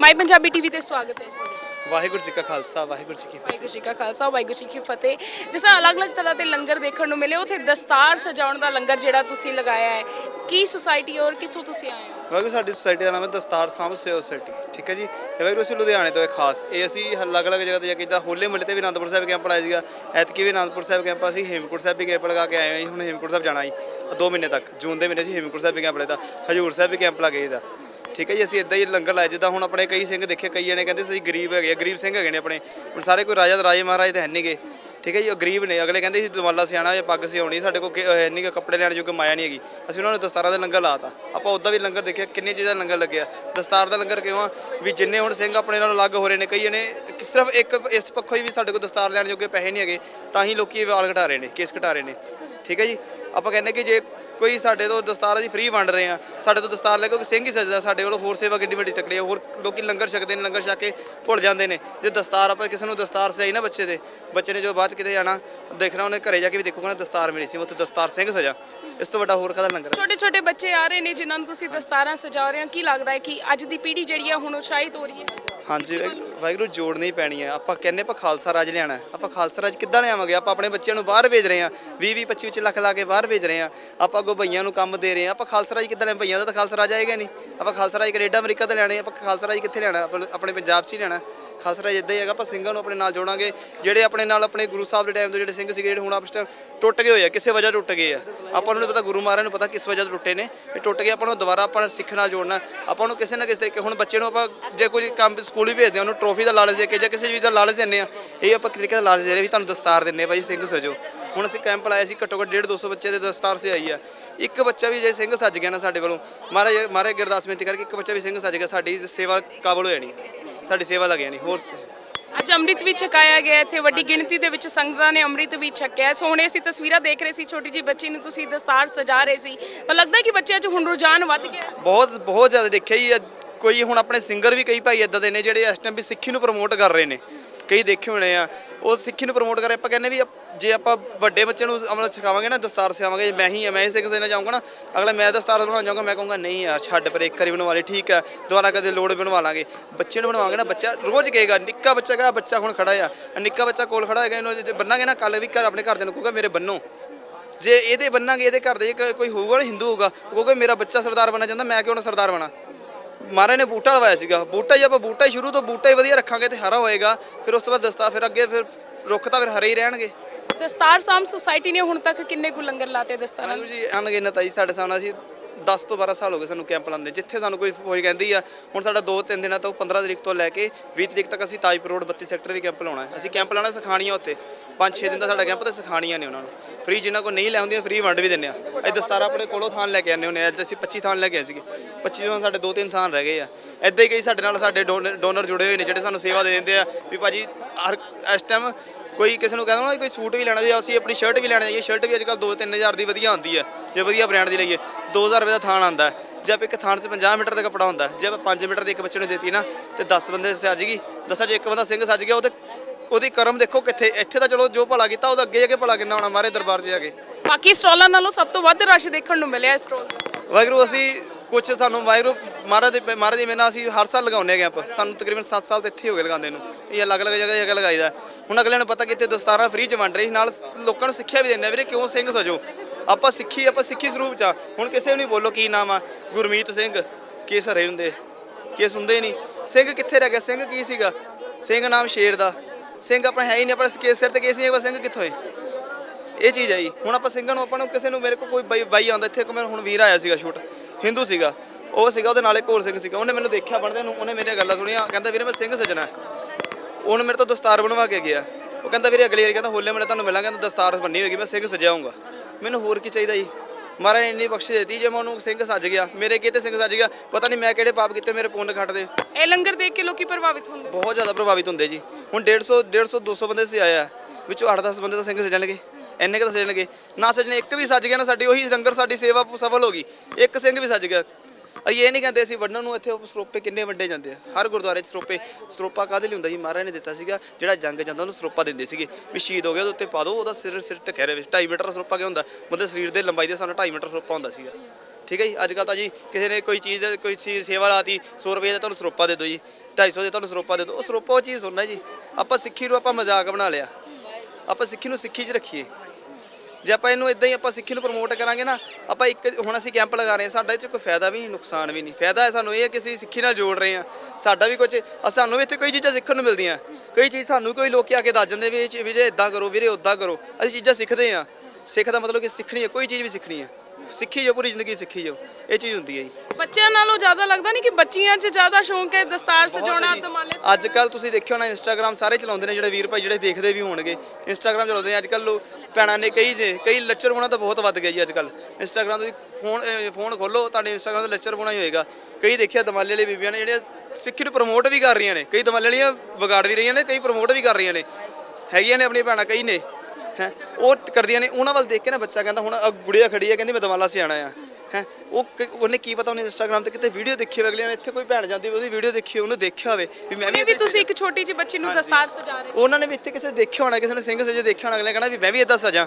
ਮਾਈ ਪੰਜਾਬੀ ਟੀਵੀ ਤੇ ਸਵਾਗਤ ਹੈ ਜੀ ਵਾਹਿਗੁਰੂ ਜੀ ਕਾ ਖਾਲਸਾ ਵਾਹਿਗੁਰੂ ਜੀ ਕੀ ਫਤਿਹ। ਵਾਹਿਗੁਰੂ ਜੀ ਕਾ ਖਾਲਸਾ ਵਾਹਿਗੁਰੂ ਜੀ ਕੀ ਫਤਿਹ। ਜਿਸ ਤਰ੍ਹਾਂ ਅਲੱਗ-ਅਲੱਗ ਤਰ੍ਹਾਂ ਦੇ ਲੰਗਰ ਦੇਖਣ ਨੂੰ ਮਿਲੇ ਉੱਥੇ ਦਸਤਾਰ ਸਜਾਉਣ ਦਾ ਲੰਗਰ ਜਿਹੜਾ ਤੁਸੀਂ ਲਗਾਇਆ ਹੈ ਕੀ ਸੁਸਾਇਟੀ ਔਰ ਕਿੱਥੋਂ ਤੁਸੀਂ ਆਏ ਹੋ? ਵਾਹਿਗੁਰੂ ਸਾਡੀ ਸੁਸਾਇਟੀ ਦਾ ਨਾਮ ਹੈ ਦਸਤਾਰ ਸਾਂਭ ਸੇਵਾ ਸੁਸਾਇਟੀ ਠੀਕ ਹੈ ਜੀ? ਇਹ ਵਾਹਿਗੁਰੂ ਅਸੀਂ ਲੁਧਿਆਣੇ ਤੋਂ ਇਹ ਖਾਸ ਇਹ ਅਸੀਂ ਅਲੱਗ-ਅਲੱਗ ਜਗ੍ਹਾ ਤੇ ਜਾ ਕੇ ਜਿੱਦਾਂ ਹੋਲੇ ਮਹੱਲੇ ਤੇ ਵੀ ਅਨੰਦਪੁਰ ਸਾਹਿਬ ਕੈਂਪ ਲਾਇਆ ਸੀਗਾ ਐਤਕੀ ਵੀ ਅਨੰਦਪੁਰ ਸਾਹਿਬ ਕੈਂਪ ਅਸੀਂ ਹੇਮਕੁੰਟ ਸਾਹਿਬ ਵੀ ਕੈਂਪ ਲਗਾ ਕੇ ਆਏ ਹਾਂ ਜੀ ਹੁਣ ਹੇਮਕੁੰਟ ਸਾਹਿਬ ਜਾਣਾ ਜੀ 2 ਮਹੀਨੇ ਤੱਕ ਜੂਨ ਦੇ ਮਹੀਨੇ ਅਸੀਂ ਹੇਮਕੁੰਟ ਸਾਹਿਬ ਵੀ ਕੈਂਪ ਲਾਇਆ ਦਾ ਹਜੂਰ ਸਾਹਿਬ ਵੀ ਕੈਂਪ ਲਾ ਗਏ ਇਹਦਾ ਠੀਕ ਹੈ ਜੀ ਅਸੀਂ ਇਦਾਂ ਹੀ ਲੰਗਰ ਲਾਇਆ ਜਿੱਦਾਂ ਹੁਣ ਆਪਣੇ ਕਈ ਸਿੰਘ ਦੇਖੇ ਕਈ ਜਣੇ ਕਹਿੰਦੇ ਸੀ ਗਰੀਬ ਹੈਗੇ ਆ, ਗਰੀਬ ਸਿੰਘ ਹੈਗੇ ਨੇ ਆਪਣੇ। ਹੁਣ ਸਾਰੇ ਕੋਈ ਰਾਜਾ ਤੇ ਰਾਜੇ ਮਹਾਰਾਜ ਤਾਂ ਹੈ ਨਹੀਂਗੇ ਠੀਕ ਹੈ ਜੀ ਉਹ ਗਰੀਬ ਨੇ ਅਗਲੇ ਕਹਿੰਦੇ ਸੀ ਦਵਾਲਾ ਸਿਆਣਾ ਜਾਂ ਪੱਗ ਸਿਆਉਣੀ ਸਾਡੇ ਕੋਲ ਕਿ- ਹੈ ਨਹੀਂ ਕੁ ਕੱਪੜੇ ਲੈਣ ਜੋਗੇ ਮਾਇਆ ਨਹੀਂ ਹੈਗੀ। ਅਸੀਂ ਉਹਨਾਂ ਨੂੰ ਦਸਤਾਰਾਂ ਦਾ ਲੰਗਰ ਲਾਤਾ। ਆਪਾਂ ਉਦਾਂ ਵੀ ਲੰਗਰ ਦੇਖਿਆ ਕਿੰਨੇ ਚੀਜ਼ਾਂ ਦਾ ਲੰਗਰ ਲੱਗਿਆ। ਦਸਤਾਰ ਦਾ ਲੰਗਰ ਕਿਉਂ ਆ? ਵੀ ਜਿੰਨੇ ਹੁਣ ਸਿੰਘ ਆਪਣੇ ਨਾਲ ਅਲੱਗ ਹੋ ਰਹੇ ਨੇ ਕਈ ਜਣੇ ਕਿ ਸਿਰਫ ਇੱਕ ਇਸ ਪੱਖੋਂ ਹੀ ਵੀ ਸਾਡੇ ਕੋਲ ਦਸਤਾਰ ਲੈਣ ਜੋਗੇ ਪੈਸੇ ਨਹੀਂ ਹੈਗੇ ਤਾਂ ਹੀ ਲੋਕੀ ਇਹ ਵਾਲ ਘਟਾ ਰਹੇ ਨੇ ਕੇਸ ਘਟਾ ਰਹੇ ਨੇ। ਠੀਕ ਹੈ ਜੀ ਆਪਾਂ ਕਹਿੰਦੇ ਕਿ ਜੇ ਕੋਈ ਸਾਡੇ ਤੋਂ ਦਸਤਾਰ ਅਸੀਂ ਫ੍ਰੀ ਵੰਡ ਰਹੇ ਆ ਸਾਡੇ ਤੋਂ ਦਸਤਾਰ ਲੈ ਕੇ ਕੋਈ ਸਿੰਘ ਹੀ ਸਜਦਾ ਸਾਡੇ ਕੋਲ ਹੋਰ ਸੇਵਾ ਕਿੰਨੀ ਵੱਡੀ ਤਕੜੀ ਹੈ ਹੋਰ ਲੋਕੀ ਲੰਗਰ ਛਕਦੇ ਨੇ ਲੰਗਰ ਛਕ ਕੇ ਭੁੱਲ ਜਾਂਦੇ ਨੇ। ਜੇ ਦਸਤਾਰ ਆਪਾਂ ਕਿਸੇ ਨੂੰ ਦਸਤਾਰ ਸਜਾਈ ਨਾ ਬੱਚੇ ਦੇ ਬੱਚੇ ਨੇ ਜੋ ਬਾਅਦ ਕਿਤੇ ਜਾਣਾ ਦੇਖਣਾ ਉਹਨੇ ਘਰੇ ਜਾ ਕੇ ਵੀ ਦੇਖੂਗਾ ਨਾ ਦਸਤਾਰ ਮਿਲੀ ਸੀ ਉੱਥੇ ਦਸਤਾਰ ਸਿੰਘ ਸਜਾ। ਇਸ ਤੋਂ ਵੱਡਾ ਹੋਰ ਕਾਹਦਾ ਲੰਗਰ? ਛੋਟੇ ਛੋਟੇ ਬੱਚੇ ਆ ਰਹੇ ਨੇ ਜਿਨ੍ਹਾਂ ਨੂੰ ਤੁਸੀਂ ਦਸਤਾਰਾਂ ਸਜਾ ਰਹੇ ਹੋ। ਕੀ ਲੱਗਦਾ ਹੈ ਕਿ ਅੱਜ ਦੀ ਪੀੜ੍ਹੀ ਜਿਹੜੀ ਹੈ ਹੁਣ ਉਤਸ਼ਾਹਿਤ ਹੋ ਰਹੀ ਹੈ? ਹਾਂਜੀ ਵਾਹਿਗੁਰੂ- ਵਾਹਿਗੁਰੂ ਜੋੜਨੀ ਪੈਣੀ ਹੈ। ਆਪਾਂ ਕਹਿੰਨੇ ਆਪਾਂ ਖਾਲਸਾ ਰਾਜ ਲਿਆਣਾ ਆਪਾਂ ਖਾਲਸਾ ਰਾਜ ਕਿੱਦਾਂ ਲਿਆਵਾਂਗੇ? ਆਪਾਂ ਆਪਣੇ ਬੱਚਿਆਂ ਨੂੰ ਬਾਹਰ ਭੇਜ ਰਹੇ ਹਾਂ। 20 20 25 25 ਲੱਖ ਲਾ ਕੇ ਬਾਹਰ ਭੇਜ ਰਹੇ ਹਾਂ। ਆਪਾਂ ਅੱਗੋਂ ਭਈਆਂ ਨੂੰ ਕੰਮ ਦੇ ਰਹੇ ਹਾਂ। ਆਪਾਂ ਖਾਲਸਾ ਰਾਜ ਕਿੱਦਾਂ ਲੈ ਭਈਆਂ ਦਾ ਤਾਂ ਖਾਲਸਾ ਰਾਜ ਆਏਗਾ ਨਹੀਂ। ਆਪਾਂ ਖਾਲਸਾ ਰਾਜ ਕੈਨੇਡਾ, ਅਮਰੀਕਾ ਤੇ ਲੈਣੇ ਆਪਾਂ ਖਾਲਸਾ ਰਾਜ ਕਿੱਥੇ ਲੈਣਾ ਆਪਾਂ ਆਪਣੇ ਪੰਜਾਬ 'ਚ ਹੀ ਲੈਣਾ ਖਾਲਸਾ ਰਾਜ ਇਦਾਂ ਹੀ ਹੈਗਾ, ਆਪਾਂ ਸਿੰਘਾਂ ਨੂੰ ਆਪਣੇ ਨਾਲ ਜੋੜਾਂਗੇ। ਜਿਹੜੇ ਆਪਣੇ ਨਾਲ ਆਪਣੇ ਗੁਰੂ ਸਾਹਿਬ ਦੇ ਟਾਈਮ ਤੋਂ ਜਿਹੜੇ ਸਿੰਘ ਸੀਗੇ, ਜਿਹੜੇ ਹੁਣ ਆਪਸ ਟਾਈਮ ਟੁੱਟ ਗਏ ਹੋਏ ਆ, ਕਿਸੇ ਵਜ੍ਹਾ ਟੁੱਟ ਗਏ ਆ। ਆਪਾਂ ਨੂੰ ਪਤਾ ਗੁਰੂ ਮਹਾਰਾਜ ਨੂੰ ਪਤਾ ਕਿਸ ਵਜ੍ਹਾ ਤੋਂ ਟੁੱਟੇ ਨੇ। ਇਹ ਟੁੱਟ ਗਏ, ਆਪਾਂ ਨੂੰ ਦੁਬਾਰਾ ਆਪਾਂ ਸਿੱਖ ਨਾਲ ਜੋੜਨਾ। ਆਪਾਂ ਨੂੰ ਕਿਸੇ ਨਾ ਕਿਸੇ ਤਰੀਕੇ, ਹੁਣ ਬੱਚੇ ਨੂੰ ਆਪਾਂ ਜੇ ਕੋਈ ਕੰਮ ਸਕੂਲ ਹੀ ਭੇਜਦੇ ਆ, ਉਹਨੂੰ ਟਰੋਫੀ ਦਾ ਲਾਲਚ ਦੇ ਕੇ ਜਾਂ ਕਿਸੇ ਚੀਜ਼ ਦਾ ਲਾਲਚ ਦਿੰਦੇ ਆ, ਇਹ ਆਪਾਂ ਤਰੀਕੇ ਦਾ ਲਾਲਚ ਦੇ ਰਹੇ ਵੀ ਤੁਹਾਨੂੰ ਦਸਤਾਰ ਦਿੰਨੇ ਆ ਬਾਈ, ਸਿੰਘ ਸਜੋ। ਹੁਣ ਅਸੀਂ ਕੈਂਪ ਲਾਇਆ ਸੀ, ਘੱਟੋ ਘੱਟ 1.5 200 ਬੱਚੇ ਦੇ ਦਸਤਾਰ ਸੇ ਆਈ ਆ। ਇੱਕ ਬੱਚਾ ਵੀ ਜੇ ਸਿੰਘ ਸੱਜ ਗਿਆ ਨਾ ਸਾਡੇ ਵੱਲੋਂ, ਮਹਾਰਾਜ ਮਹਾਰਾਜ ਗੁਰਦਾਸ ਬੇਨਤੀ ਕਰਕੇ ਇੱਕ ਬੱਚਾ ਵੀ ਸਿੰਘ ਸੱਜ ਗਿਆ, ਸਾਡੀ ਸੇਵਾ ਕਾਬਲ ਹੋ ਜਾਣੀ ਸਾਡੀ ਸੇਵਾ ਲੱਗ ਜਾਣੀ ਹੋਰ ਅੱਜ ਅੰਮ੍ਰਿਤ ਵੀ ਛਕਾਇਆ ਗਿਆ ਇੱਥੇ ਵੱਡੀ ਗਿਣਤੀ ਦੇ ਵਿੱਚ ਸੰਗਤਾਂ ਨੇ ਅੰਮ੍ਰਿਤ ਵੀ ਛਕਿਆ। ਸੋ ਹੁਣ ਅਸੀਂ ਤਸਵੀਰਾਂ ਦੇਖ ਰਹੇ ਸੀ ਛੋਟੀ ਜੀ ਬੱਚੀ ਨੂੰ ਤੁਸੀਂ ਦਸਤਾਰ ਸਜਾ ਰਹੇ ਸੀ। ਤਾਂ ਲੱਗਦਾ ਕਿ ਬੱਚਿਆਂ 'ਚ ਹੁਣ ਰੁਝਾਨ ਵੱਧ ਗਿਆ ਬਹੁਤ ਬਹੁਤ ਜ਼ਿਆਦਾ ਦੇਖਿਆ ਆ। ਕੋਈ ਹੁਣ ਆਪਣੇ ਸਿੰਗਰ ਵੀ ਕਈ ਭਾਈ ਇਦਾਂ ਦੇ ਨੇ ਜਿਹੜੇ ਇਸ ਟਾਈਮ ਵੀ ਸਿੱਖੀ ਨੂੰ ਪ੍ਰਮੋਟ ਕਰ ਰਹੇ ਨੇ। ਕਈ ਦੇਖੇ ਹੋਣੇ ਆ, ਉਹ ਸਿੱਖੀ ਨੂੰ ਪ੍ਰਮੋਟ ਕਰੇ। ਆਪਾਂ ਕਹਿੰਦੇ ਵੀ ਆਪ- ਜੇ ਆਪਾਂ ਵੱਡੇ ਬੱਚੇ ਨੂੰ ਅਮਲ ਸਿਖਾਵਾਂਗੇ ਨਾ, ਦਸਤਾਰ ਸਿਖਾਵਾਂਗੇ ਮੈਂ ਹੀ ਆ, ਮੈਂ ਹੀ ਸਿੱਖ ਦੇਣਾ ਚਾਹੂੰਗਾ ਨਾ, ਅਗਲਾ ਮੈਂ ਦਸਤਾਰ ਬਣਾਉਣ ਜਾਊਂਗਾ, ਮੈਂ ਕਹੂੰਗਾ, ਨਹੀਂ ਯਾਰ, ਛੱਡ ਪਰ, ਇੱਕ ਵਾਰੀ ਬਣਵਾ ਲਈ ਠੀਕ ਆ, ਦੁਬਾਰਾ ਕਦੇ ਲੋੜ ਬਣਵਾ ਲਾਂਗੇ। ਬੱਚੇ ਨੂੰ ਬਣਵਾਵਾਂਗੇ ਨਾ, ਬੱਚਾ ਰੋਜ਼ ਕਹੇਗਾ, ਨਿੱਕਾ ਬੱਚਾ ਕਹੇਗਾ ਬੱਚਾ ਹੁਣ ਖੜਾ ਆ, ਨਿੱਕਾ ਬੱਚਾ ਕੋਲ ਖੜਾ ਹੈਗਾ, ਇਹਨੂੰ ਜੇ ਬੰਨਾਂਗੇ ਨਾ ਕੱਲ ਵੀ ਘਰ ਆਪਣੇ ਘਰ ਦੇ ਨੂੰ ਕਹੂਗਾ, ਮੇਰੇ ਬੰਨੋ। ਜੇ ਇਹਦੇ ਬੰਨਾਂਗੇ, ਇਹਦੇ ਘਰ ਦੇ ਜੇ ਕੋਈ ਹੋਊਗਾ ਨਾ, ਹਿੰਦੂ ਹੋਊਗਾ, ਉਹ ਕਹੂਗਾ, ਮੇਰਾ ਬੱਚਾ ਸਰਦਾਰ ਬਣਨਾ ਜਾਂਦਾ, ਮੈਂ ਕਿਉਂ ਨਾ ਸਰਦਾਰ ਬਣਾ? ਮਹਾਰਾਜ ਨੇ ਬੂਟਾ ਲਵਾਇਆ ਸੀਗਾ। ਬੂਟਾ ਹੀ ਆਪਾਂ ਬੂਟਾ ਹੀ ਸ਼ੁਰੂ ਤੋਂ ਬੂਟਾ ਹੀ ਵਧੀਆ ਰੱਖਾਂਗੇ ਤੇ ਹਰਾ ਹੋਏਗਾ। ਫਿਰ ਉਸ ਤੋਂ ਬਾਅਦ ਦਸਤਾ ਫਿਰ ਅੱਗੇ ਫਿਰ ਰੁੱਖ ਤਾਂ ਫਿਰ ਹਰੇ ਹੀ ਰਹਿਣਗੇ। ਦਸਤਾਰ ਸਾਮ ਸੁਸਾਇਟੀ ਨੇ ਹੁਣ ਤੱਕ ਕਿੰਨੇ ਕੁ ਲੰਗਰ ਲਾਤੇ ਦਸਤਾਰਾਂ ਦੇ? ਵਾਹਿਗੁਰੂ ਜੀ ਅਣਗਿਣਤ ਆ ਜੀ ਸਾਡੇ ਸਾਹਮਣੇ ਅਸੀਂ 10 ਤੋਂ 12 ਸਾਲ ਹੋ ਗਏ ਸਾਨੂੰ ਕੈਂਪ ਲਾਉਂਦੇ। ਜਿੱਥੇ ਸਾਨੂੰ ਕੋਈ ਫੌਜ ਕਹਿੰਦੀ ਆ ਹੁਣ ਸਾਡਾ 2-3 ਦਿਨਾਂ ਤੋਂ 15 ਤਰੀਕ ਤੋਂ ਲੈ ਕੇ 20 ਤਰੀਕ ਤੱਕ ਅਸੀਂ ਤਾਜਪੁਰ ਰੋਡ 32 ਸੈਕਟਰ ਵੀ ਕੈਂਪ ਲਾਉਣਾ ਹੈ। ਅਸੀਂ ਕੈਂਪ ਲਾਉਣਾ ਸਿਖਾਣੀਆਂ ਉੱਥੇ। 5-6 ਦਿਨ ਦਾ ਸਾਡਾ ਕੈਂਪ ਤੇ ਸਿਖਾਣੀਆਂ ਨੇ ਉਹਨਾਂ ਨੂੰ। ਫ੍ਰੀ ਜਿਨ੍ਹਾਂ ਕੋ ਨਹੀਂ ਲੈ ਹੁੰਦੀਆਂ, ਫ੍ਰੀ ਵੰਡ ਵੀ ਦਿੰਦੇ ਆ। ਇਹ ਦਸਤਾਰਾ ਆਪਣੇ ਕੋਲੋਂ ਥਾਨ ਲੈ ਕੇ ਆਨੇ ਹੁੰਦੇ ਆ, ਅੱਜ ਅਸੀਂ 25 ਥਾਨ ਲੈ ਕੇ ਆਏ ਸੀਗੇ। 25 ਤੋਂ ਸਾਡੇ 2-3 ਥਾਨ ਰਹਿ ਗਏ ਆ। ਐਦਾਂ ਹੀ ਕਈ ਸਾਡੇ ਨਾਲ ਸਾਡੇ ਡੋਨਰ ਜੁੜੇ ਹੋਏ ਨੇ, ਜਿਹੜੇ ਸਾਨੂੰ ਸੇਵਾ ਦੇ ਦਿੰਦੇ ਆ ਵੀ ਭਾਜੀ ਹਰ, ਇਸ ਟਾਈਮ ਕੋਈ ਕਿਸੇ ਨੂੰ ਕਹਿੰਦਾ ਨਾ ਕੋਈ ਸੂਟ ਵੀ ਲੈਣਾ ਜੇ ਅਸੀਂ ਆਪਣੀ ਸ਼ਰਟ ਵੀ ਲੈਣਾ ਜਾਈਏ ਸ਼ਰਟ ਵੀ ਅੱਜ ਕੱਲ 2-3000 ਦੀ ਵਧੀਆ ਆਉਂਦੀ ਹੈ ਜੇ ਵਧੀਆ ਬ੍ਰਾਂਡ ਦੀ ਲਈਏ। 2000 ਰੁਪਏ ਦਾ ਥਾਨ ਆਉਂਦਾ ਜੇ ਆਪਾਂ ਇੱਕ ਥਾਨ 'ਚ 50 ਮੀਟਰ ਦਾ ਕੱਪੜਾ ਹੁੰਦਾ ਜੇ ਆਪਾਂ 5 ਮੀਟਰ ਦੇ ਇੱਕ ਬੱਚੇ ਨੂੰ ਦੇਤੀ ਨਾ, ਤੇ 10 ਬੰਦੇ ਸੱਜ ਗਈ। ਦੱਸਾਂ ਜੇ ਇੱਕ ਬੰਦਾ ਸਿੰਘ ਸੱਜ ਗਿਆ, ਉਹ ਉਹਦੇ ਉਹਦੀ ਕਰਮ ਦੇਖੋ ਕਿੱਥੇ ਇੱਥੇ ਤਾਂ ਚਲੋ ਜੋ ਭਲਾ ਕੀਤਾ ਉਹਦਾ ਅੱਗੇ ਜਾ ਕੇ ਭਲਾ ਕਿੰਨਾ ਹੋਣਾ ਮਾਰੇ ਦਰਬਾਰ 'ਚ ਜਾ ਕੇ। ਬਾਕੀ ਸਟਾਲਾਂ ਨਾਲੋਂ ਸਭ ਤੋਂ ਵੱਧ ਰਸ਼ ਦੇਖਣ ਨੂੰ ਮਿਲਿਆ ਇਸ ਸਟਾਲ ਵਾਹਿਗੁਰੂ ਅਸੀਂ ਕੁਝ ਸਾਨੂੰ ਵਾਹਿਗੁਰੂ ਮਹਾਰਾਜ ਦੇ ਮਹਾਰਾਜ ਦੀ ਮੇਨਾ ਅਸੀਂ ਹਰ ਸਾਲ ਲਗਾਉਂਦੇ ਆ ਕੈਂਪ ਸਾਨੂੰ ਤਕਰੀਬਨ 7 ਸਾਲ ਤੇ ਇੱਥੇ ਹੋ ਗਏ ਲਗਾਉਂਦੇ ਨੂੰ। ਇਹ ਅਲੱਗ-ਅਲੱਗ ਜਗ੍ਹਾ ਜਗ੍ਹਾ ਲਗਾਈਦਾ। ਹੁਣ ਅਗਲਿਆਂ ਨੂੰ ਪਤਾ ਕਿ ਇੱਥੇ ਦਸਤਾਰਾਂ ਫ੍ਰੀ ਚ ਵੰਡ ਰਹੀ ਨਾਲ ਲੋਕਾਂ ਨੂੰ ਸਿੱਖਿਆ ਵੀ ਦਿੰਦੇ ਵੀਰੇ ਕਿਉਂ ਸਿੰਘ ਸਜੋ? ਆਪਾਂ ਸਿੱਖੀ ਆਪਾਂ ਸਿੱਖੀ ਸਰੂਪ ਚ ਆ ਹੁਣ ਕਿਸੇ ਨੂੰ ਨਹੀਂ ਬੋਲੋ ਕੀ ਨਾਮ ਆ। ਗੁਰਮੀਤ ਸਿੰਘ। ਕੇਸ ਹਰੇ ਹੁੰਦੇ? ਕੇਸ ਹੁੰਦੇ ਹੀ ਨਹੀਂ? ਸਿੰਘ ਕਿੱਥੇ ਰਹਿ ਗਿਆ? ਸਿੰਘ ਕੀ ਸੀਗਾ? ਸਿੰਘ ਨਾਮ ਸ਼ੇਰ ਦਾ। ਸਿੰਘ ਆਪਣਾ ਹੈ ਹੀ ਨਹੀਂ, ਆਪਣਾ ਕੇਸ ਸਿਰ ਤੇ ਕੇਸ ਨਹੀਂ ਹੈਗਾ ਸਿੰਘ ਕਿੱਥੋਂ ਹੈ? ਇਹ ਚੀਜ਼ ਹੈ ਜੀ। ਹੁਣ ਆਪਾਂ ਸਿੰਘਾਂ ਨੂੰ, ਆਪਾਂ ਨੂੰ ਕਿਸੇ ਨੂੰ ਮੇਰੇ ਕੋਲ ਕੋਈ ਬਾਈ ਬਾਈ ਆਉਂਦਾ, ਇੱਥੇ ਕੋ ਮੈਨੂੰ ਹੁਣ ਵੀਰ ਆਇਆ ਸੀਗਾ ਸ਼ੂਟ, ਹਿੰਦੂ ਸੀਗਾ। ਉਹ ਸੀਗਾ, ਉਹਦੇ ਨਾਲ ਇੱਕ ਹੋਰ ਸਿੰਘ ਸੀਗਾ। ਉਹਨੇ ਮੈਨੂੰ ਦੇਖਿਆ ਬਣਦੇ ਨੂੰ, ਉਹਨੇ ਮੇਰੀਆਂ ਗੱਲਾਂ ਸੁਣੀਆਂ। ਕਹਿੰਦਾ, ਵੀਰੇ, ਮੈਂ ਸਿੰਘ ਸਜਣਾ ਹੈ। ਉਹਨੇ ਮੇਰੇ ਤੋਂ ਦਸਤਾਰ ਬਣਵਾ ਕੇ ਗਿਆ। ਉਹ ਕਹਿੰਦਾ, ਵੀਰੇ, ਅਗਲੀ ਵਾਰੀ ਕਹਿੰਦਾ ਹੋਲੇ ਮਲੇ ਤੁਹਾਨੂੰ ਮਿਲਾਂਗਾ, ਤਾਂ ਦਸਤਾਰ ਬੰਨੀ ਹੋਏਗੀ, ਮੈਂ ਸਿੰਘ ਸਜਾਉਂਗਾ ਮੈਨੂੰ ਹੋਰ ਕੀ ਚਾਹੀਦਾ ਜੀ? ਮਹਾਰਾਜ ਨੇ ਇੰਨੀ ਬਖਸ਼ ਦਿੱਤੀ ਜੇ ਮੈਂ ਉਹਨੂੰ ਸਿੰਘ ਸੱਜ ਗਿਆ। ਮੇਰੇ ਕਿਤੇ ਸਿੰਘ ਸੱਜ ਗਿਆ। ਪਤਾ ਨਹੀਂ ਮੈਂ ਕਿਹੜੇ ਪਾਪ ਕੀਤੇ ਮੇਰੇ ਪੁੰਨ ਖੱਟਦੇ ਇਹ ਲੰਗਰ ਦੇਖ ਕੇ ਲੋਕੀ ਪ੍ਰਭਾਵਿਤ ਹੁੰਦੇ। ਬਹੁਤ ਜ਼ਿਆਦਾ ਪ੍ਰਭਾਵਿਤ ਹੁੰਦੇ ਜੀ। ਹੁਣ 150 150 200 ਬੰਦੇ ਸੇ ਆਇਆ ਵਿੱਚੋਂ 8-10 ਬੰਦੇ ਤਾਂ ਸਿੰਘ ਸਜਣਗੇ। ਇੰਨੇ ਕੁ ਤਾਂ ਸਜਣਗੇ। ਨਾ ਸਜਣੇ ਇੱਕ ਵੀ ਸੱਜ ਗਿਆ ਨਾ ਸਾਡੀ ਉਹੀ ਲੰਗਰ ਸਾਡੀ ਸੇਵਾ ਸਫਲ ਹੋ ਗਈ। ਇੱਕ ਸਿੰਘ ਵੀ ਸੱਜ ਗਿਆ। ਅਸੀਂ ਇਹ ਨਹੀਂ ਕਹਿੰਦੇ ਅਸੀਂ ਵੰਡਣ ਨੂੰ ਇੱਥੇ ਉਹ ਸਰੋਪੇ ਕਿੰਨੇ ਵੰਡੇ ਜਾਂਦੇ ਆ। ਹਰ ਗੁਰਦੁਆਰੇ 'ਚ ਸਰੋਪੇ, ਸਰੋਪਾ ਕਾਹਦੇ ਲਈ ਹੁੰਦਾ ਸੀ? ਮਹਾਰਾਜ ਨੇ ਦਿੱਤਾ ਸੀਗਾ, ਜਿਹੜਾ ਜੰਗ ਜਾਂਦਾ ਉਹਨੂੰ ਸਰੋਪਾ ਦਿੰਦੇ ਸੀਗੇ। ਵੀ ਸ਼ਹੀਦ ਹੋ ਗਿਆ, ਉਹਦੇ ਉੱਤੇ ਪਾ ਦਿਓ ਉਹਦਾ ਸਿਰ ਸਿਰ ਟਕਿਆ ਰਹੇ 2.5 ਮੀਟਰ ਸਰੋਪਾ ਕੀ ਹੁੰਦਾ? ਬੰਦੇ ਸਰੀਰ ਦੇ ਲੰਬਾਈ ਦੇ ਸਾਨੂੰ 2.5 ਮੀਟਰ ਸਰੋਪਾ ਹੁੰਦਾ ਸੀਗਾ। ਠੀਕ ਹੈ ਜੀ? ਅੱਜ ਕੱਲ ਤਾਂ ਜੀ ਕਿਸੇ ਨੇ ਕੋਈ ਚੀਜ਼ ਦਾ, ਕੋਈ ਚੀਜ਼ ਸੇਵਾ ਲਾਤੀ 100 ਰੁਪਏ ਦਾ ਤੁਹਾਨੂੰ ਸਰੋਪਾ ਦੇ ਦਿਓ ਜੀ। 250 ਦੇ ਤੁਹਾਨੂੰ ਸਰੋਪਾ ਦੇ ਦਿਓ ਉਹ ਸਰੋਪਾ ਉਹ ਚੀਜ਼ ਹੁੰਦਾ ਜੀ। ਆਪਾਂ ਸਿੱਖੀ ਨੂੰ ਆਪਾਂ ਮਜ਼ਾਕ ਬਣਾ ਲਿਆ। ਆਪਾਂ ਸਿੱਖੀ ਨੂੰ ਸਿੱਖੀ 'ਚ ਰੱਖੀਏ। ਜੇ ਆਪਾਂ ਇਹਨੂੰ ਇਦਾਂ ਹੀ ਆਪਾਂ ਸਿੱਖੀ ਨੂੰ ਪ੍ਰਮੋਟ ਕਰਾਂਗੇ ਨਾ ਆਪਾਂ ਇੱਕ ਹੁਣ ਅਸੀਂ ਕੈਂਪ ਲਗਾ ਰਹੇ ਹਾਂ ਸਾਡਾ ਇਹ 'ਚ ਕੋਈ ਫਾਇਦਾ ਵੀ ਨਹੀਂ ਨੁਕਸਾਨ ਵੀ ਨਹੀਂ। ਫਾਇਦਾ ਹੈ ਸਾਨੂੰ ਇਹ ਹੈ ਕਿ ਅਸੀਂ ਸਿੱਖੀ ਨਾਲ ਜੋੜ ਰਹੇ ਹਾਂ। ਸਾਡਾ ਵੀ ਕੁਝ ਸਾਨੂੰ ਵੀ ਇੱਥੇ ਕਈ ਚੀਜ਼ਾਂ ਸਿੱਖਣ ਨੂੰ ਮਿਲਦੀਆਂ। ਕਈ ਚੀਜ਼ ਸਾਨੂੰ ਕੋਈ ਲੋਕੀ ਆ ਕੇ ਦੱਸ ਜਾਂਦੇ ਵੀ ਇਹ ਵੀਰੇ ਇਦਾਂ ਕਰੋ ਵੀਰੇ ਉਦਾਂ ਕਰੋ। ਅਸੀਂ ਚੀਜ਼ਾਂ ਸਿੱਖਦੇ ਹਾਂ। ਸਿੱਖ ਦਾ ਮਤਲਬ ਕਿ ਸਿੱਖਣੀ ਹੈ ਕੋਈ ਚੀਜ਼ ਵੀ ਸਿੱਖਣੀ ਹੈ। ਸਿੱਖੀ ਜੋ ਪੂਰੀ ਜ਼ਿੰਦਗੀ ਸਿੱਖੀ ਜੋ। ਇਹ ਚੀਜ਼ ਹੁੰਦੀ ਹੈ ਜੀ। ਬੱਚਿਆਂ ਨਾਲੋਂ ਜ਼ਿਆਦਾ ਲੱਗਦਾ ਨਹੀਂ ਕਿ ਬੱਚੀਆਂ 'ਚ ਜ਼ਿਆਦਾ ਸ਼ੌਂਕ ਹੈ ਦਸਤਾਰ ਸਜਾਉਣਾ ਦਮਾਲੇ ਅੱਜ ਕੱਲ ਤੁਸੀਂ ਦੇਖਿਓ ਨਾ ਇੰਸਟਾਗ੍ਰam ਸਾਰੇ ਚਲਾਉਂਦੇ ਨੇ ਜਿਹੜੇ ਵੀਰ ਭਾਈ ਜਿਹੜੇ ਦੇਖਦੇ ਵੀ ਹੋਣਗੇ। ਇੰਸਟਾਗ੍ਰam ਚਲਾਉਂਦੇ ਨੇ ਅੱਜ ਕੱਲ ਭੈਣਾਂ ਨੇ ਕਈ ਨੇ, ਕਈ ਲੱਚਰ ਹੋਣਾ ਤਾਂ ਬਹੁਤ ਵੱਧ ਗਿਆ ਜੀ ਅੱਜ ਕੱਲ ਇੰਸਟਾਗ੍ਰam ਤੁਸੀਂ ਫੋਨ ਫੋਨ ਖੋਲੋ, ਤੁਹਾਡੇ ਇੰਸਟਾਗ੍ਰam ਤੇ ਲੱਚਰ ਹੋਣਾ ਹੀ ਹੋਏਗਾ। ਕਈ ਦੇਖਿਆ ਦਮਾਲੇ ਵਾਲੀ ਬੀਬੀਆਂ ਨੇ ਜਿਹੜੀਆਂ ਸਿੱਖੀ ਨੂੰ ਪ੍ਰਮੋਟ ਵੀ ਕਰ ਰਹੀਆਂ ਨੇ, ਕਈ ਦਮਾਲੇ ਵਾਲੀਆਂ ਵਿਗਾੜ ਵੀ ਰਹੀਆਂ ਨੇ, ਕਈ ਪ੍ਰਮੋਟ ਵੀ ਕਰ ਰਹੀਆਂ ਨੇ। ਹੈਗੀਆਂ ਨੇ ਆਪਣੀਆਂ ਭੈਣਾਂ, ਕਈ ਨੇ। ਹੈ, ਉਹ ਕਰਦੀਆਂ ਨੇ, ਉਹਨਾਂ ਵੱਲ ਦੇਖ ਕੇ ਨਾ ਬੱਚਾ ਕਹਿੰਦਾ, ਹੁਣ ਆਹ ਗੁੜੀਆ ਖੜੀ ਹੈ ਕਹਿੰਦੀ ਮੈਂ ਦਮਾਲਾ ਸਿਆਣਾ ਆ। ਹੈ? ਉਹ ਕ- ਉਹਨੇ ਕੀ ਪਤਾ ਉਹਨੇ ਇੰਸਟਾਗ੍ਰam ਤੇ ਕਿਤੇ ਵੀਡੀਓ ਦੇਖੀ ਹੋਵੇ ਅਗਲਿਆਂ ਨੇ ਇੱਥੇ ਕੋਈ ਭੈਣ ਜਾਂਦੀ ਹੋਵੇ, ਉਹਦੀ ਵੀਡੀਓ ਦੇਖੀ ਹੋਵੇ, ਉਹਨੂੰ ਦੇਖਿਆ ਹੋਵੇ ਵੀ ਮੈਂ ਵੀ ਤੁਸੀਂ ਇੱਕ ਛੋਟੀ ਜਿਹੀ ਬੱਚੀ ਨੂੰ ਦਸਤਾਰ ਸਜਾ ਰਹੇ ਸੀ। ਉਹਨਾਂ ਨੇ ਵੀ ਇੱਥੇ ਕਿਸੇ ਦੇਖਿਆ ਹੋਣਾ ਕਿਸੇ ਨੇ ਸਿੰਘ ਸਜੇ ਦੇਖਿਆ ਹੋਣਾ ਅਗਲੇ ਕਹਿੰਦਾ ਵੀ ਮੈਂ ਵੀ ਇਦਾਂ ਸਜਾਂ।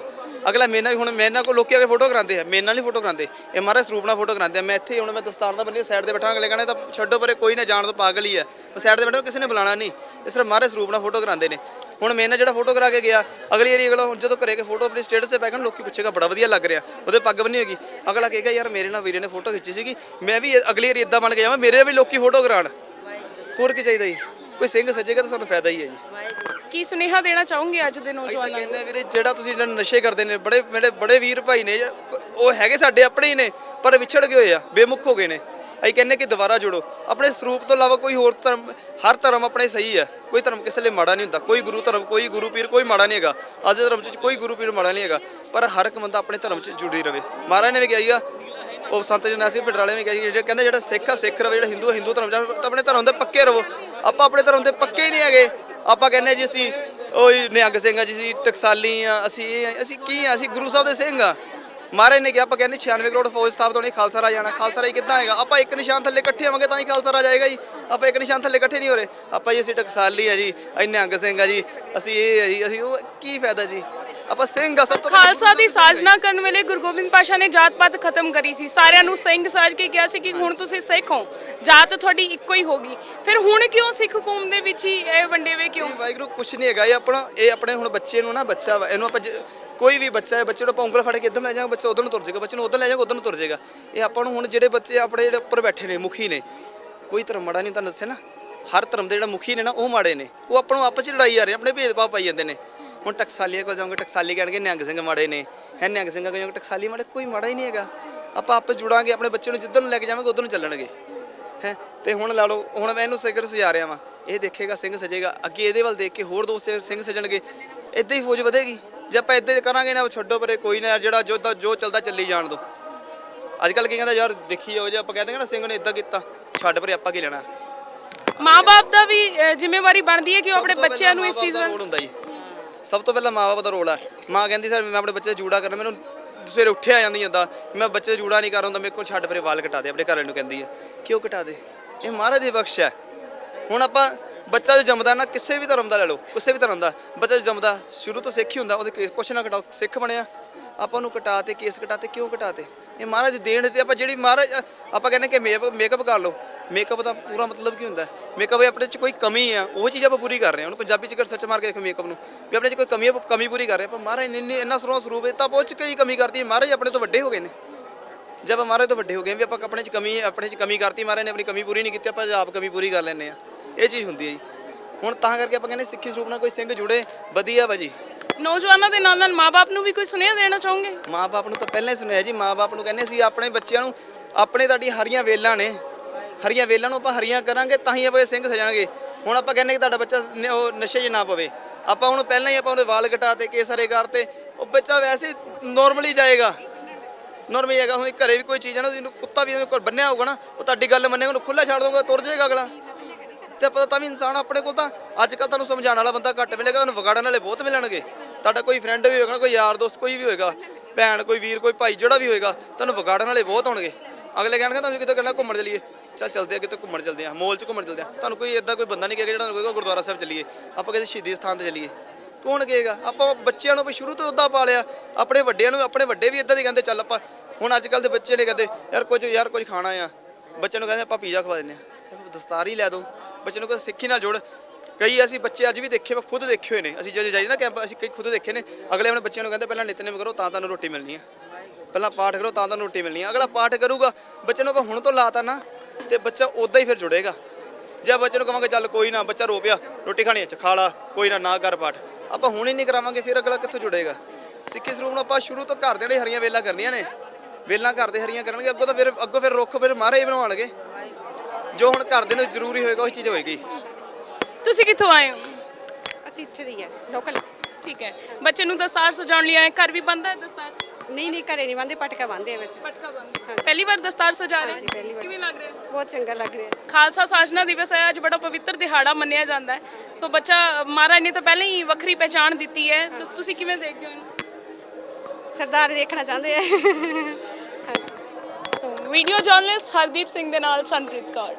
ਅਗਲਾ ਮੇਰੇ ਨਾਲ ਵੀ ਹੁਣ ਮੇਰੇ ਨਾਲ ਕੋ ਲੋਕੀ ਆ ਕੇ ਫੋਟੋ ਕਰਾਉਂਦੇ ਆ ਮੇਰੇ ਨਾਲ ਨਹੀਂ ਫੋਟੋ ਕਰਾਉਂਦੇ। ਇਹ ਮਾਰੇ ਸਰੂਪ ਨਾਲ ਫੋਟੋ ਕਰਾਉਂਦੇ ਆ। ਮੈਂ ਇੱਥੇ ਹੁਣ ਮੈਂ ਦਸਤਾਰ ਦਾ ਬੰਨੀ ਸਾਈਡ ਤੇ ਬੈਠਾ ਅਗਲੇ ਕਹਿੰਦੇ ਤਾਂ ਛੱਡੋ ਪਰੇ ਕੋਈ ਨਾ ਜਾਣ ਤੋਂ ਪਾਗਲ ਹੀ ਆ। ਮੈਂ ਸਾਈਡ ਤੇ ਬੈਠਾ ਕਿਸੇ ਨੇ ਬੁਲਾਣਾ ਨਹੀਂ। ਇਸ ਤਰ੍ਹਾਂ ਮਾਰੇ ਸਰੂਪ ਨਾਲ ਫੋਟੋ ਕਰਾਉਂਦੇ ਨੇ। ਹੁਣ ਮੇਰੇ ਨਾਲ ਜਿਹੜਾ ਫੋਟੋ ਕਰਾ ਕੇ ਗਿਆ ਅਗਲੀ ਵਾਰੀ ਅਗਲਾ ਹੁਣ ਜਦੋਂ ਘਰੇ ਕੇ ਫੋਟੋ ਆਪਣੀ ਸਟੇਟਸ ਤੇ ਪਾਏਗਾ ਲੋਕੀ ਪੁੱਛੇਗਾ ਬੜਾ ਵਧੀਆ ਲੱਗ ਰਿਹਾ ਉਹਦੇ ਪੱਗ ਬੰਨੀ ਹੋਗੀ। ਅਗਲਾ ਕਹੇਗਾ ਯਾਰ ਮੇਰੇ ਨਾਲ ਵੀਰੇ ਨੇ ਫੋਟੋ ਖਿੱਚੀ ਸੀਗੀ ਮੈਂ ਵੀ ਅਗਲੀ ਵਾਰੀ ਇਦਾਂ ਬਣ ਕੇ ਜਾਵਾਂ ਮੇਰੇ ਵੀ ਲੋਕੀ ਫੋਟੋ ਕਰਾਉਣ। ਹੋਰ ਕੀ ਚਾਹੀਦਾ ਜੀ? ਕੋਈ ਸਿੰਘ ਸੱਜੇਗਾ ਤਾਂ ਸਾਨੂੰ ਫਾਇਦਾ ਹੀ ਹੈ ਜੀ। ਕੀ ਸੁਨੇਹਾ ਦੇਣਾ ਚਾਹੋਗੇ ਅੱਜ ਦੇ ਨੌਜਵਾਨਾਂ ਨੂੰ? ਕਹਿੰਦੇ ਵੀਰੇ ਜਿਹੜਾ ਤੁਸੀਂ ਇਹਨਾਂ ਨਸ਼ੇ ਕਰਦੇ ਨੇ ਬੜੇ ਮੇਰੇ ਬੜੇ ਵੀਰ ਭਾਈ ਨੇ ਉਹ ਹੈਗੇ ਸਾਡੇ ਆਪਣੇ ਹੀ ਨੇ ਪਰ ਵਿਛੜ ਗਏ ਹੋਏ ਆ ਬੇਮੁਖ ਹੋ ਗਏ ਨੇ। ਅਸੀਂ ਕਹਿੰਦੇ ਕਿ ਦੁਬਾਰਾ ਜੁੜੋ। ਆਪਣੇ ਸਰੂਪ ਤੋਂ ਇਲਾਵਾ ਕੋਈ ਹੋਰ ਧਰਮ ਹਰ ਧਰਮ ਆਪਣੇ ਸਹੀ ਹੈ। ਕੋਈ ਧਰਮ ਕਿਸੇ ਲਈ ਮਾੜਾ ਨਹੀਂ ਹੁੰਦਾ। ਕੋਈ ਗੁਰੂ ਧਰਮ ਕੋਈ ਗੁਰੂ ਪੀਰ ਕੋਈ ਮਾੜਾ ਨਹੀਂ ਹੈਗਾ। ਅੱਜ ਦੇ ਧਰਮ 'ਚ ਕੋਈ ਗੁਰੂ ਪੀਰ ਮਾੜਾ ਨਹੀਂ ਹੈਗਾ। ਪਰ ਹਰ ਇੱਕ ਬੰਦਾ ਆਪਣੇ ਧਰਮ 'ਚ ਜੁੜੀ ਰਵੇ। ਮਹਾਰਾਜ ਨੇ ਵੀ ਕਿਹਾ ਸੀਗਾ ਉਹ ਸੰਤ ਜਨਾਸੀ ਪਿੰਡਰਾਲੇ ਨੇ ਕਿਹਾ ਸੀ ਜਿਹੜੇ ਕਹਿੰਦੇ ਜਿਹੜਾ ਸਿੱਖ ਆ ਸਿੱਖ ਰਵੇ ਜਿਹੜਾ ਹਿੰਦੂ ਆ ਹਿੰਦੂ ਧਰਮ 'ਚ ਤਾਂ ਆਪਣੇ ਧਰਮ ਦੇ ਪੱਕੇ ਰਹੋ ਆਪਾਂ ਆਪਣੇ ਧਰਮ ਦੇ ਪੱਕੇ ਹੀ ਨਹੀਂ ਹੈਗੇ। ਆਪਾਂ ਕਹਿੰਦੇ ਜੀ ਅਸੀਂ ਉਹ ਨਿਹੰਗ ਸਿੰਘ ਆ ਜੀ ਅਸੀਂ ਟਕਸਾਲੀ ਆ ਅਸੀਂ ਇਹ ਆ, ਅਸੀਂ ਕੀ ਆ ਅਸੀਂ ਗੁਰੂ ਸਾਹਿਬ ਦੇ ਸਿੰਘ ਆ। ਮਹਾਰਾਜ ਨੇ ਕਿਹਾ ਆਪਾਂ ਕਹਿੰਦੇ 96 ਕਰੋੜ ਫੌਜ ਸਥਾਪਿਤ ਹੋਣੀ ਖਾਲਸਾ ਰਾਜ ਆਣਾ ਖਾਲਸਾ ਰਾਜ ਕਿੱਦਾਂ ਆਏਗਾ ਆਪਾਂ ਇੱਕ ਨਿਸ਼ਾਨ ਥੱਲੇ ਇਕੱਠੇ ਹੋਵਾਂਗੇ ਤਾਂ ਹੀ ਖਾਲਸਾ ਰਾਜ ਆਏਗਾ ਜੀ। ਆਪਾਂ ਇੱਕ ਨਿਸ਼ਾਨ ਥੱਲੇ ਇਕੱਠੇ ਨਹੀਂ ਹੋ ਰਹੇ। ਆਪਾਂ ਜੀ ਅਸੀਂ ਟਕਸਾਲੀ ਆ ਜੀ ਅਸੀਂ ਨਿਹੰਗ ਸਿੰਘ ਆ ਜੀ ਅਸੀਂ ਇਹ ਆ ਜੀ ਅਸੀਂ ਉਹ ਕੀ ਫਾਇਦਾ ਜੀ? ਆਪਾਂ ਸਿੰਘ ਆ ਸਭ ਤੋਂ ਖਾਲਸਾ ਦੀ ਸਾਜਨਾ ਕਰਨ ਵੇਲੇ ਗੁਰੂ ਗੋਬਿੰਦ ਪਾਸ਼ਾ ਨੇ ਜਾਤ ਪਾਤ ਖਤਮ ਕਰੀ ਸੀ। ਸਾਰਿਆਂ ਨੂੰ ਸਿੰਘ ਸਾਜ ਕੇ ਕਿਹਾ ਸੀ ਕਿ ਹੁਣ ਤੁਸੀਂ ਸਿੱਖ ਹੋ। ਜਾਤ ਤੁਹਾਡੀ ਇੱਕੋ ਹੀ ਹੋਗੀ। ਫਿਰ ਹੁਣ ਕਿਉਂ ਸਿੱਖ ਕੌਮ ਦੇ ਵਿੱਚ ਹੀ ਇਹ ਵੰਡੇ ਵੇ ਕਿਉਂ? ਵਾਹਿਗੁਰੂ ਕੁਛ ਨਹੀਂ ਹੈਗਾ। ਇਹ ਆਪਣਾ ਇਹ ਆਪਣੇ ਹੁਣ ਬੱਚੇ ਨੂੰ ਨਾ ਬੱਚਾ ਵਾ, ਇਹਨੂੰ ਆਪਾਂ ਜ- ਕੋਈ ਵੀ ਬੱਚਾ ਹੈ, ਬੱਚੇ ਨੂੰ ਆਪਾਂ ਉਂਗਲ ਫੜ ਕੇ ਇੱਧਰ ਲੈ ਜਾਵਾਂਗੇ, ਬੱਚਾ ਉਧਰ ਨੂੰ ਤੁਰ ਜਾਏਗਾ, ਬੱਚੇ ਨੂੰ ਉਧਰ ਲੈ ਜਾਵਾਂਗੇ, ਉਧਰ ਨੂੰ ਤੁਰ ਜਾਏਗਾ। ਇਹ ਆਪਾਂ ਨੂੰ ਹੁਣ ਜਿਹੜੇ ਬੱਚੇ ਆਪਣੇ ਜਿਹੜੇ ਉੱਪਰ ਬੈਠੇ ਨੇ, ਮੁਖੀ ਨੇ, ਕੋਈ ਧਰਮ ਮਾੜਾ ਨਹੀਂ ਤੁਹਾਨੂੰ ਦੱਸਿਆ ਨਾ? ਹਰ ਧਰਮ ਦੇ ਜਿਹੜਾ ਮੁਖੀ ਨੇ ਨਾ, ਉਹ ਮਾੜੇ ਨੇ। ਉਹ ਆਪਾਂ ਨੂੰ ਆਪਸ ਚ ਲੜਾਈ ਆ ਰਹੇ ਆਪਣੇ ਭੇਦਭਾਵ ਪਾਈ ਜਾਂਦੇ ਨੇ। ਹੁਣ ਟਕਸਾਲੀਆਂ ਕੋਲ ਜਾਓਗੇ ਟਕਸਾਲੀ ਕਹਿਣਗੇ, ਨਿਹੰਗ ਸਿੰਘ ਮਾੜੇ ਨੇ। ਹੈ, ਨਿਹੰਗ ਸਿੰਘਾਂ ਕੋਲ ਜਾਓਗੇ ਟਕਸਾਲੀ ਮਾੜੇ, ਕੋਈ ਮਾੜਾ ਹੀ ਨਹੀਂ ਹੈਗਾ। ਆਪਾਂ ਆਪਸ ਜੁੜਾਂਗੇ, ਆਪਣੇ ਬੱਚੇ ਨੂੰ ਜਿੱਧਰ ਨੂੰ ਲੈ ਕੇ ਜਾਵਾਂਗੇ, ਉਧਰ ਨੂੰ ਚੱਲਣਗੇ। ਹੈ, ਤੇ ਹੁਣ ਲਾ ਲਓ, ਹੁਣ ਮੈਂ ਇਹਨੂੰ ਸਿਖਰ ਸਜਾ ਰਿਹਾ ਵਾਂ। ਇਹ ਦੇਖੇਗਾ, ਸਿੰਘ ਸਜੇਗਾ। ਅੱਗੇ ਇਹਦੇ ਵੱਲ ਦੇਖ ਕੇ ਹੋਰ ਦੋਸਤ ਸਿੰਘ ਸਿੰਘ ਸਜਣਗੇ। ਇਦਾਂ ਹੀ ਫੌਜ ਵਧੇਗੀ। ਜੇ ਆਪਾਂ ਇਦਾਂ ਕਰਾਂਗੇ ਨਾ ਛੱਡੋ ਪਰੇ ਕੋਈ ਨਾ ਯਾਰ ਜਿਹੜਾ ਜੋ ਜੋ ਚੱਲਦਾ ਚੱਲੀ ਜਾਣ ਦੋ। ਅੱਜ ਕੱਲ ਕੀ ਕਹਿੰਦਾ ਯਾਰ ਦੇਖੀ ਜਾਓ ਜੇ ਆਪਾਂ ਕਹਿੰਦੇ ਨਾ ਸਿੰਘ ਨੇ ਇਦਾਂ ਕੀਤਾ ਛੱਡ ਪਰੇ ਆਪਾਂ ਕੀ ਲੈਣਾ? ਮਾਪੇ ਦਾ ਵੀ ਅ, ਜ਼ਿੰਮੇਵਾਰੀ ਬਣਦੀ ਹੈ ਕਿ ਉਹ ਆਪਣੇ ਬੱਚਿਆਂ ਨੂੰ ਇਸ ਚੀਜ਼ ਦਾ ਵੱਲ ਰੋਲ ਹੁੰਦਾ ਜੀ। ਸਭ ਤੋਂ ਪਹਿਲਾਂ ਮਾਂ-ਬਾਪ ਦਾ ਰੋਲ ਆ। ਮਾਂ ਕਹਿੰਦੀ ਸਰ ਮੈਂ ਆਪਣੇ ਬੱਚੇ ਦਾ ਜੂੜਾ ਕਰਨਾ ਮੈਨੂੰ ਸਵੇਰੇ ਉੱਠਿਆ ਜਾਂਦੀ ਜਾਂਦਾ ਮੈਂ ਬੱਚੇ ਦਾ ਜੂੜਾ ਨਹੀਂ ਕਰ ਹੁੰਦਾ ਮੇਰੇ ਕੋਲ ਛੱਡ ਪਰੇ ਵਾਲ ਕਟਾ ਦੇ ਆਪਣੇ ਘਰ ਵਾਲੇ ਨੂੰ ਕਹਿੰਦੀ ਹੈ। ਕਿਉਂ ਕਟਾ ਦੇ? ਇਹ ਮਹਾਰਾਜ ਦੀ ਬਖਸ਼ ਹੈ। ਹੁਣ ਆਪਾਂ ਬੱਚਾ ਜੋ ਜੰਮਦਾ ਨਾ, ਕਿਸੇ ਵੀ ਧਰਮ ਦਾ ਲੈ ਲਓ, ਕਿਸੇ ਵੀ ਧਰਮ ਦਾ। ਬੱਚਾ ਜੋ ਜੰਮਦਾ, ਸ਼ੁਰੂ ਤੋਂ ਸਿੱਖ ਹੀ ਹੁੰਦਾ, ਉਹਦੇ ਕੇਸ ਕੁਛ ਨਾ ਕਟਾਓ, ਸਿੱਖ ਬਣਿਆ ਆਪਾਂ ਉਹਨੂੰ ਕਟਾਤੇ, ਕੇਸ ਕਟਾਤੇ, ਕਿਉਂ ਕਟਾਤੇ? ਇਹ ਮਹਾਰਾਜ ਦੇਣ ਤੇ ਆਪਾਂ ਜਿਹੜੀ ਮਹਾਰਾਜ, ਆਪਾਂ ਕਹਿੰਦੇ ਕਿ ਮੇਕਅਪ ਮੇਕਅਪ ਕਰ ਲਓ। ਮੇਕਅਪ ਦਾ ਪੂਰਾ ਮਤਲਬ ਕੀ ਹੁੰਦਾ? ਮੇਕਅਪ ਆਪਣੇ ਚ ਕੋਈ ਕਮੀ ਆ, ਉਹ ਚੀਜ਼ ਆਪਾਂ ਪੂਰੀ ਕਰ ਰਹੇ ਹਾਂ ਉਹਨੂੰ ਪੰਜਾਬੀ ਚ ਕਰ ਸੱਚ ਮਾਰ ਕੇ ਦੇਖੋ ਮੇਕਅਪ ਨੂੰ, ਵੀ ਆਪਣੇ ਚ ਕੋਈ ਕਮੀ ਆ, ਕਮੀ ਪੂਰੀ ਕਰ ਰਹੇ ਹਾਂ ਆਪਾਂ ਮਹਾਰਾਜ ਨੇ ਇੰਨੀ- ਇੰਨਾ ਸਰੋਂ ਸਰੂਪ ਦਿੱਤਾ, ਆਪਾਂ ਉਹ ਚ ਕਮੀ ਕਰਤੀ? ਹੈ ਮਹਾਰਾਜ ਆਪਣੇ ਤੋਂ ਵੱਡੇ ਹੋ ਗਏ ਨੇ। ਜਦ ਮਹਾਰਾਜ ਤੋਂ ਵੱਡੇ ਹੋ ਗਏ ਵੀ ਆਪਾਂ ਆਪਣੇ ਚ ਕਮੀ, ਆਪਣੇ ਚ ਕਮੀ ਕਰਤੀ, ਮਹਾਰਾਜ ਨੇ ਆਪਣੀ ਕਮੀ ਪੂਰੀ ਨਹੀਂ ਕੀਤੀ, ਆਪਾਂ ਆਪ ਕਮੀ ਪੂਰੀ ਕਰ ਲੈਂਦੇ ਆ। ਇਹ ਚੀਜ਼ ਹੁੰਦੀ ਹੈ ਜੀ। ਹੁਣ ਤਾਂ ਕਰਕੇ ਆਪਾਂ ਕਹਿੰਦੇ ਸਿੱਖੀ ਸਰੂਪ ਨਾਲ ਕੋਈ ਸਿੰਘ ਜੁੜੇ ਵਧੀਆ ਵਾ ਜੀ। ਨੌਜਵਾਨਾਂ ਦੇ ਨਾਲ ਨਾਲ ਮਾਪੇ ਨੂੰ ਵੀ ਕੋਈ ਸੁਨੇਹਾ ਦੇਣਾ ਚਾਹੋਗੇ? ਮਾਪੇ ਨੂੰ ਤਾਂ ਪਹਿਲਾਂ ਹੀ ਸੁਣਿਆ ਜੀ ਮਾਪੇ ਨੂੰ ਕਹਿੰਦੇ ਸੀ ਆਪਣੇ ਬੱਚਿਆਂ ਨੂੰ ਆਪਣੇ ਤੁਹਾਡੀ ਹਰੀਆਂ ਵੇਲਾਂ ਨੇ। ਹਰੀਆਂ ਵੇਲਾਂ ਨੂੰ ਆਪਾਂ ਹਰੀਆਂ ਕਰਾਂਗੇ ਤਾਂ ਹੀ ਆਪਾਂ ਸਿੰਘ ਸਜਾਣਗੇ। ਹੁਣ ਆਪਾਂ ਕਹਿੰਦੇ ਕਿ ਤੁਹਾਡਾ ਬੱਚਾ ਨ- ਉਹ ਨਸ਼ੇ 'ਚ ਨਾ ਪਵੇ। ਆਪਾਂ ਹੁਣ ਪਹਿਲਾਂ ਹੀ ਆਪਾਂ ਉਹਦੇ ਵਾਲ ਕਟਾ ਤੇ ਕੇਸਰੇ ਕਰਤੇ ਉਹ ਬੱਚਾ ਵੈਸੇ ਨੋਰਮਲੀ ਜਾਏਗਾ। ਨੋਰਮਲੀ ਜਾਏਗਾ ਹੁਣ ਘਰੇ ਵੀ ਕੋਈ ਚੀਜ਼ ਹੈ ਨਾ ਜਿਹਨੂੰ ਕੁੱਤਾ ਵੀ ਬੰਨਿਆ ਹੋਊਗਾ ਨਾ ਉਹ ਤੁਹਾਡੀ ਗੱਲ ਮੰਨੇਗਾ ਉਹਨੂੰ ਖੁੱਲਾ ਛੱਡ ਦੋਗਾ ਤੁਰ ਜਾਏਗਾ ਅਗਲਾ। ਤੇ ਪਤਾ ਤਾਂ ਵੀ ਇਨਸਾਨ ਆਪਣੇ ਕੋਲ ਤਾਂ ਅੱਜ ਕੱਲ ਤੁਹਾਨੂੰ ਸਮਝਾਉਣ ਵਾਲਾ ਬੰਦਾ ਘੱਟ ਮਿਲੇਗਾ, ਤੁਹਾਨੂੰ ਵਿਗਾੜਨ ਵਾਲੇ ਬਹੁਤ ਮਿਲਣਗੇ। ਤੁਹਾਡਾ ਕੋਈ ਫਰੈਂਡ ਵੀ ਹੋਏਗਾ ਕੋਈ ਯਾਰ ਦੋਸਤ, ਕੋਈ ਵੀ ਹੋਏਗਾ, ਭੈਣ, ਕੋਈ ਵੀਰ, ਕੋਈ ਭਾਈ ਜਿਹੜਾ ਵੀ ਹੋਏਗਾ, ਤੁਹਾਨੂੰ ਵਿਗਾੜਨ ਵਾਲੇ ਬਹੁਤ ਹੋਣਗੇ। ਅਗਲੇ ਕਹਿਣਗੇ, ਤੁਹਾਨੂੰ ਕਿਤੇ ਕਰਨਾ, ਘੁੰਮਣ ਚਲੀਏ? ਚੱਲ ਚੱਲਦੇ ਆ ਕਿਤੇ ਘੁੰਮਣ ਚੱਲਦੇ ਆ ਮੋਲ 'ਚ ਘੁੰਮਣ ਚੱਲਦੇ ਆ। ਤੁਹਾਨੂੰ ਕੋਈ ਇਦਾਂ ਕੋਈ ਬੰਦਾ ਨਹੀਂ ਕਹੇਗਾ ਜਿਹੜਾ ਤੁਹਾਨੂੰ ਕਹੇਗਾ ਗੁਰਦੁਆਰਾ ਸਾਹਿਬ ਚਲੀਏ। ਆਪਾਂ ਕਿਸੇ ਸ਼ਹੀਦੀ ਸਥਾਨ ਤੇ ਚੱਲੀਏ। ਕੌਣ ਕਹੇਗਾ? ਆਪਾਂ ਬੱਚਿਆਂ ਨੂੰ ਵੀ ਸ਼ੁਰੂ ਤੋਂ ਉਦਾਂ ਪਾਲਿਆ ਆਪਣੇ ਵੱਡਿਆਂ ਨੂੰ, ਆਪਣੇ ਵੱਡੇ ਵੀ ਇਦਾਂ ਦੇ ਕਹਿੰਦੇ, ਚੱਲ ਆਪਾਂ ਹੁਣ ਅੱਜ ਕੱਲ ਦੇ ਬੱਚੇ ਨੇ ਕਹਿੰਦੇ, ਯਾਰ ਕੁਝ ਯਾਰ ਕੁਝ ਖਾਣਾ ਆ। ਬੱਚਿਆਂ ਨੂੰ ਕਹਿੰਦੇ, ਆਪਾਂ ਪੀਜ਼ਾ ਖਵਾ ਦਿੰਦੇ ਆ ਦਸਤਾਰ ਹੀ ਲੈ ਦਿਓ। ਬੱਚੇ ਨੂੰ ਕੋਈ ਸਿੱਖੀ ਨਾਲ ਜੋੜ। ਕਈ ਅਸੀਂ ਬੱਚੇ ਅੱਜ ਵੀ ਦੇਖੇ ਮੈਂ ਖੁਦ ਦੇਖੇ ਹੋਏ ਨੇ। ਅਸੀਂ ਜਦੋਂ ਜਾਈਏ ਨਾ ਕੈਂਪ ਅਸੀਂ ਕਈ ਖੁਦ ਦੇਖੇ ਨੇ। ਅਗਲੇ ਆਪਣੇ ਬੱਚਿਆਂ ਨੂੰ ਕਹਿੰਦੇ, ਪਹਿਲਾਂ ਨਿਤਨੇਮ ਕਰੋ, ਤਾਂ ਤੁਹਾਨੂੰ ਰੋਟੀ ਮਿਲਣੀ ਹੈ ਪਹਿਲਾਂ ਪਾਠ ਕਰੋ, ਤਾਂ ਤੁਹਾਨੂੰ ਰੋਟੀ ਮਿਲਣੀ ਹੈ ਅਗਲਾ ਪਾਠ ਕਰੂਗਾ। ਬੱਚੇ ਨੂੰ ਆਪਾਂ ਹੁਣ ਤੋਂ ਲਾਤਾ ਨਾ, ਤੇ ਬੱਚਾ ਉਦਾਂ ਹੀ ਫਿਰ ਜੁੜੇਗਾ। ਜੇ ਬੱਚੇ ਨੂੰ ਕਹਾਂਗੇ ਚੱਲ ਕੋਈ ਨਾ, ਬੱਚਾ ਰੋ ਪਿਆ, ਰੋਟੀ ਖਾਣੀ ਹੈ ਖਾ ਲਾ, ਕੋਈ ਨਾ ਨਾ ਕਰ ਪਾਠ। ਆਪਾਂ ਹੁਣ ਹੀ ਨਹੀਂ ਕਰਾਵਾਂਗੇ, ਫਿਰ ਅਗਲਾ ਕਿੱਥੋਂ ਜੁੜੇਗਾ? ਸਿੱਖੀ ਸਰੂਪ ਨੂੰ ਆਪਾਂ ਸ਼ੁਰੂ ਤੋਂ ਘਰ ਦੇ ਜਿਹੜੇ ਹਰੀਆਂ ਵੇਲਾਂ ਕਰਨੀਆਂ ਨੇ। ਵੇਲਾਂ ਘਰ ਦੇ ਹਰੀਆਂ ਕਰਨਗੇ, ਅੱਗੋਂ ਤਾਂ ਫਿਰ, ਅੱਗੋਂ ਫਿਰ ਰੁੱਖ ਫਿਰ ਮਾਰੇ ਹੀ ਬਣਾਉਣਗੇ। ਜੋ ਹੁਣ ਘਰ ਦੇ ਨੂੰ ਜ਼ਰੂਰੀ ਹੋਏਗਾ ਉਹ ਚੀਜ਼ ਹੋਏਗੀ। ਤੁਸੀਂ ਕਿੱਥੋਂ ਆਏ ਹੋ? ਅਸੀਂ ਇੱਥੇ ਦੀ ਹੈ ਲੋਕਲ ਠੀਕ ਹੈ। ਬੱਚੇ ਨੂੰ ਦਸਤਾਰ ਸਜਾਉਣ ਲਈ ਆਏ ਘਰ ਵੀ ਬੰਦਾ ਹੈ ਦਸਤਾਰ? ਨਹੀਂ ਨਹੀਂ ਘਰੇ ਨਹੀਂ ਬੰਦੇ ਪਟਕਾ ਬੰਦੇ ਆ ਵੈਸੇ। ਪਟਕਾ ਬੰਦ ਪਹਿਲੀ ਵਾਰ ਦਸਤਾਰ ਸਜਾ ਰਹੇ ਵਾਰ। ਕਿਵੇਂ ਲੱਗ ਰਿਹਾ? ਬਹੁਤ ਚੰਗਾ ਲੱਗ ਰਿਹਾ। ਖਾਲਸਾ ਸਾਜਨਾ ਦਿਵਸ ਹੈ ਅੱਜ ਬੜਾ ਪਵਿੱਤਰ ਦਿਹਾੜਾ ਮੰਨਿਆ ਜਾਂਦਾ ਹੈ। ਸੋ ਬੱਚਾ ਮਹਾਰਾਜ ਨੇ ਤਾਂ ਪਹਿਲਾਂ ਹੀ ਵੱਖਰੀ ਪਹਿਚਾਣ ਦਿੱਤੀ ਹੈ। ਤੁਸੀਂ ਕਿਵੇਂ ਦੇਖਦੇ ਹੋ ਸਰਦਾਰ ਦੇਖਣਾ ਚਾਹੁੰਦੇ ਆ। ਵੀਡੀਓ ਜਰਨਲਿਸਟ ਹਰਦੀਪ ਸਿੰਘ ਦੇ ਨਾਲ ਸੰਪ੍ਰੀਤ ਕੌਰ।